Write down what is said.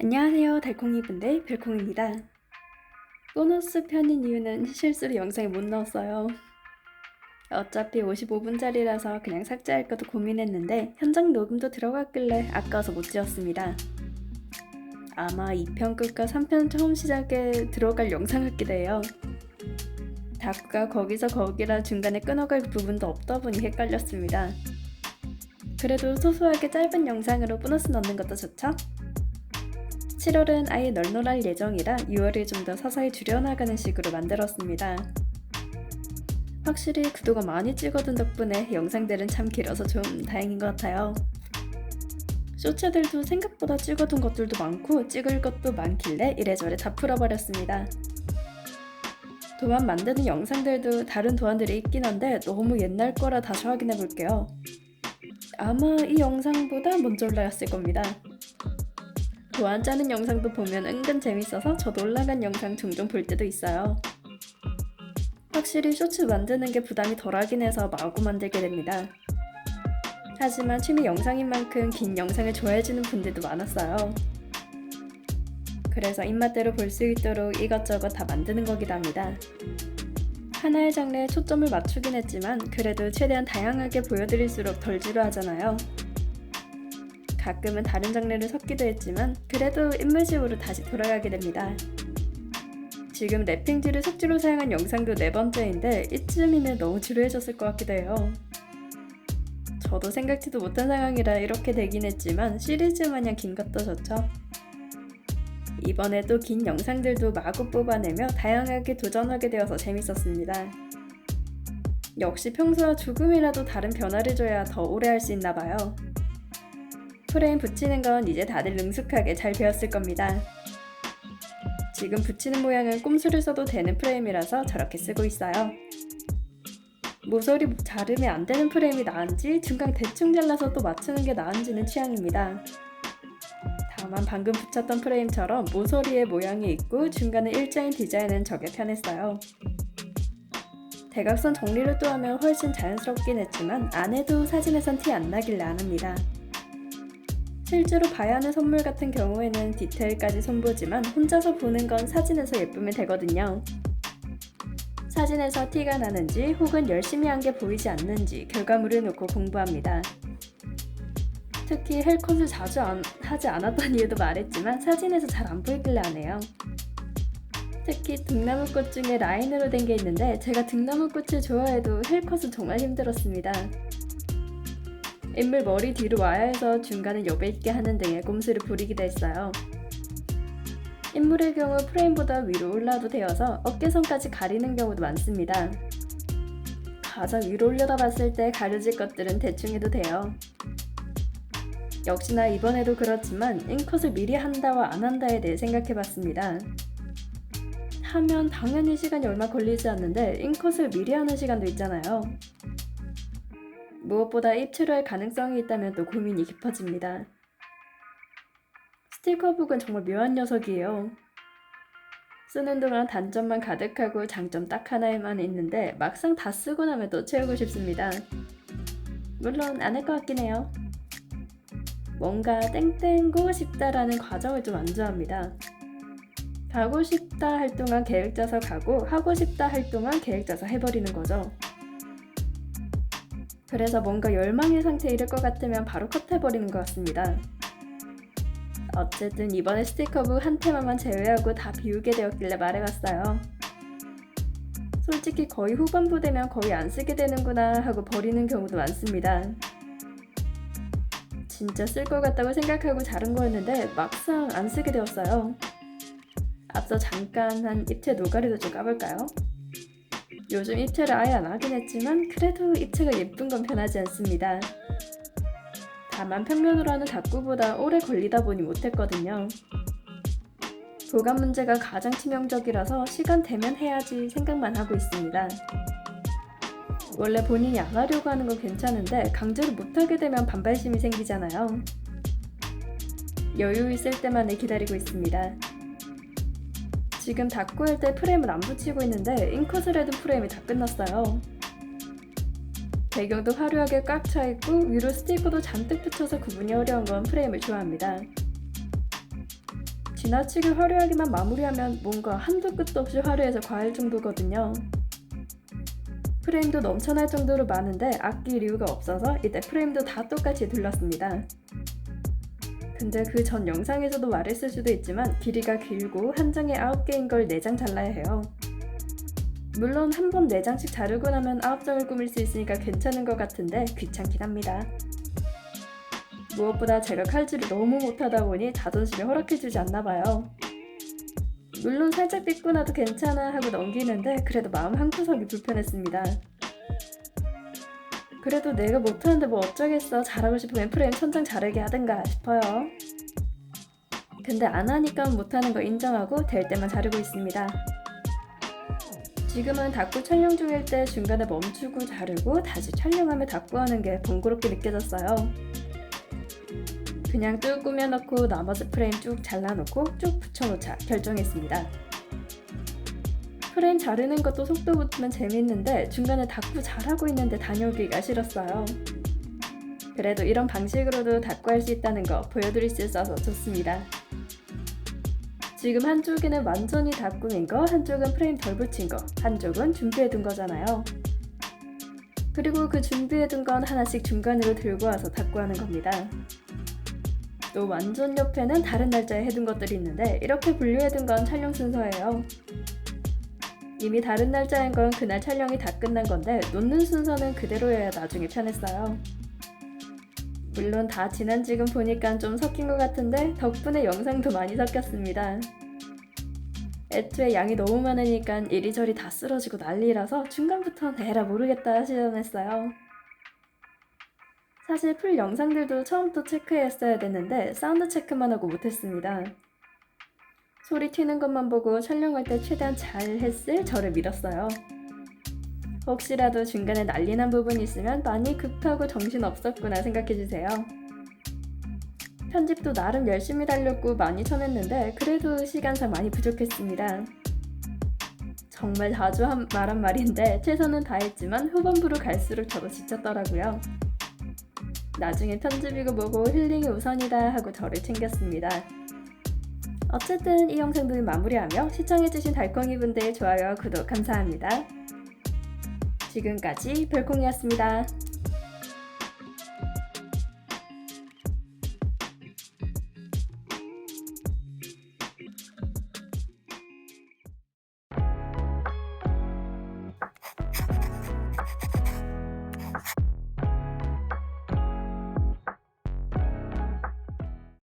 안녕하세요. 달콩이 분들 별콩입니다. 보너스 편인 이유는 실수로 영상에 못 넣었어요. 어차피 55분짜리라서 그냥 삭제할까도 고민했는데 현장 녹음도 들어갔길래 아까워서 못 지었습니다. 아마 2편 끝과 3편 처음 시작에 들어갈 영상 같기도 해요 다크가 거기서 거기라 중간에 끊어갈 부분도 없다 보니 헷갈렸습니다 그래도 소소하게 짧은 영상으로 보너스 넣는 것도 좋죠? 7월은 아예 널널할 예정이라 6월을 좀 더 서서히 줄여나가는 식으로 만들었습니다. 확실히 구도가 많이 찍어둔 덕분에 영상들은 참 길어서 좀 다행인 것 같아요. 쇼츠들도 생각보다 찍어둔 것들도 많고 찍을 것도 많길래 이래저래 다 풀어버렸습니다. 도안 만드는 영상들도 다른 도안들이 있긴 한데 너무 옛날 거라 다시 확인해 볼게요. 아마 이 영상보다 먼저 올라갔을 겁니다. 도안 짜는 영상도 보면 은근 재밌어서 저도 올라간 영상 종종 볼 때도 있어요. 확실히 쇼츠 만드는 게 부담이 덜하긴 해서 마구 만들게 됩니다. 하지만 취미 영상인 만큼 긴 영상을 좋아해주는 분들도 많았어요. 그래서 입맛대로 볼 수 있도록 이것저것 다 만드는 거기도 합니다. 하나의 장르에 초점을 맞추긴 했지만 그래도 최대한 다양하게 보여드릴수록 덜 지루하잖아요. 가끔은 다른 장르를 섞기도 했지만 그래도 인물식으로 다시 돌아가게 됩니다. 지금 랩핑지를 속지로 사용한 영상도 네 번째인데 이쯤이면 너무 지루해졌을 것 같기도 해요. 저도 생각지도 못한 상황이라 이렇게 되긴 했지만 시리즈 마냥 긴 것도 좋죠. 이번에도 긴 영상들도 마구 뽑아내며 다양하게 도전하게 되어서 재밌었습니다. 역시 평소와 조금이라도 다른 변화를 줘야 더 오래 할 수 있나 봐요. 프레임 붙이는 건 이제 다들 능숙하게 잘 배웠을 겁니다. 지금 붙이는 모양은 꼼수를 써도 되는 프레임이라서 저렇게 쓰고 있어요. 모서리 자르면 안 되는 프레임이 나은지 중간 대충 잘라서 또 맞추는 게 나은지는 취향입니다. 다만 방금 붙였던 프레임처럼 모서리에 모양이 있고 중간에 일자인 디자인은 저게 편했어요. 대각선 정리를 또 하면 훨씬 자연스럽긴 했지만 안 해도 사진에선 티 안 나길래 안 합니다. 실제로 봐야 하는 선물 같은 경우에는 디테일까지 손보지만 혼자서 보는 건 사진에서 예쁘면 되거든요. 사진에서 티가 나는지 혹은 열심히 한 게 보이지 않는지 결과물을 놓고 공부합니다. 특히 헬컷을 자주 안, 하지 않았던 이유도 말했지만 사진에서 잘 안 보이길래 하네요. 특히 등나무꽃 중에 라인으로 된 게 있는데 제가 등나무꽃을 좋아해도 헬컷은 정말 힘들었습니다. 인물 머리 뒤로 와야 해서 중간을 여배 있게 하는 등의 꼼수를 부리기도 했어요. 인물의 경우 프레임보다 위로 올라도 되어서 어깨선까지 가리는 경우도 많습니다. 가장 위로 올려다 봤을 때 가려질 것들은 대충 해도 돼요. 역시나 이번에도 그렇지만 인컷을 미리 한다와 안 한다에 대해 생각해 봤습니다. 하면 당연히 시간이 얼마 걸리지 않는데 인컷을 미리 하는 시간도 있잖아요. 무엇보다 입체로 할 가능성이 있다면 또 고민이 깊어집니다. 스티커북은 정말 묘한 녀석이에요. 쓰는 동안 단점만 가득하고 장점 딱 하나에만 있는데 막상 다 쓰고 나면 또 채우고 싶습니다. 물론 안 할 것 같긴 해요. 뭔가 땡땡고 싶다라는 과정을 좀안 좋아합니다. 가고 싶다 할 동안 계획 짜서 가고 하고 싶다 할 동안 계획 짜서 해버리는 거죠. 그래서 뭔가 열망의 상태에 이를 것 같으면 바로 컷해버리는 것 같습니다. 어쨌든 이번에 스티커북 한 테마만 제외하고 다 비우게 되었길래 말해봤어요. 솔직히 거의 후반부 되면 거의 안 쓰게 되는구나 하고 버리는 경우도 많습니다. 진짜 쓸 것 같다고 생각하고 자른 거였는데 막상 안 쓰게 되었어요. 앞서 잠깐 한 입체 노가리도 좀 까볼까요? 요즘 입체를 아예 안 하긴 했지만 그래도 입체가 예쁜 건 변하지 않습니다. 다만 평면으로 하는 다꾸보다 오래 걸리다 보니 못했거든요. 보관 문제가 가장 치명적이라서 시간 되면 해야지 생각만 하고 있습니다. 원래 본인이 안 하려고 하는 건 괜찮은데 강제로 못하게 되면 반발심이 생기잖아요. 여유 있을 때만을 기다리고 있습니다. 지금 닫고 할 때 프레임을 안 붙이고 있는데 인컷을 해도 프레임이 다 끝났어요. 배경도 화려하게 꽉 차있고 위로 스티커도 잔뜩 붙여서 구분이 어려운 건 프레임을 좋아합니다. 지나치게 화려하게만 마무리하면 뭔가 한도 끝도 없이 화려해서 과할 정도거든요. 프레임도 넘쳐날 정도로 많은데 아낄 이유가 없어서 이때 프레임도 다 똑같이 둘렀습니다. 근데 그 전 영상에서도 말했을 수도 있지만 길이가 길고 한 장에 9개인 걸 4장 잘라야 해요. 물론 한 번 4장씩 자르고 나면 9장을 꾸밀 수 있으니까 괜찮은 것 같은데 귀찮긴 합니다. 무엇보다 제가 칼질을 너무 못하다 보니 자존심이 허락해주지 않나 봐요. 물론 살짝 빗고 나도 괜찮아 하고 넘기는데 그래도 마음 한구석이 불편했습니다. 그래도 내가 못하는데 뭐 어쩌겠어 잘하고 싶으면 프레임 천장 자르게 하든가 싶어요. 근데 안 하니까 못하는 거 인정하고 될 때만 자르고 있습니다. 지금은 닦고 촬영 중일 때 중간에 멈추고 자르고 다시 촬영하며 닦고 하는 게 번거롭게 느껴졌어요. 그냥 쭉 꾸며놓고 나머지 프레임 쭉 잘라놓고 쭉 붙여놓자 결정했습니다. 프레임 자르는 것도 속도 붙으면 재밌는데 중간에 닦고 잘하고 있는데 다녀오기가 싫었어요. 그래도 이런 방식으로도 닦고 할수 있다는 거 보여드릴 수 있어서 좋습니다. 지금 한쪽에는 완전히 닦고인 거, 한쪽은 프레임 덜 붙인 거, 한쪽은 준비해둔 거잖아요. 그리고 그 준비해둔 건 하나씩 중간으로 들고 와서 닦고 하는 겁니다. 또 완전 옆에는 다른 날짜에 해둔 것들이 있는데 이렇게 분류해둔 건 촬영 순서예요. 이미 다른 날짜인 건 그날 촬영이 다 끝난 건데 놓는 순서는 그대로여야 나중에 편했어요. 물론 다 지난 지금 보니까 좀 섞인 것 같은데 덕분에 영상도 많이 섞였습니다. 애초에 양이 너무 많으니까 이리저리 다 쓰러지고 난리라서 중간부터 에라 모르겠다 하시던했어요. 사실 풀 영상들도 처음부터 체크했어야 됐는데 사운드 체크만 하고 못했습니다. 소리 튀는 것만 보고 촬영할 때 최대한 잘 했을 저를 믿었어요. 혹시라도 중간에 난리 난 부분이 있으면 많이 급하고 정신 없었구나 생각해주세요. 편집도 나름 열심히 달렸고 많이 쳐냈는데 그래도 시간상 많이 부족했습니다. 정말 자주 한, 말한 말인데 최선은 다했지만 후반부로 갈수록 저도 지쳤더라고요. 나중에 편집이고 뭐고 힐링이 우선이다 하고 저를 챙겼습니다. 어쨌든 이 영상도 마무리하며 시청해주신 달콩이 분들 좋아요, 구독 감사합니다. 지금까지 별콩이었습니다.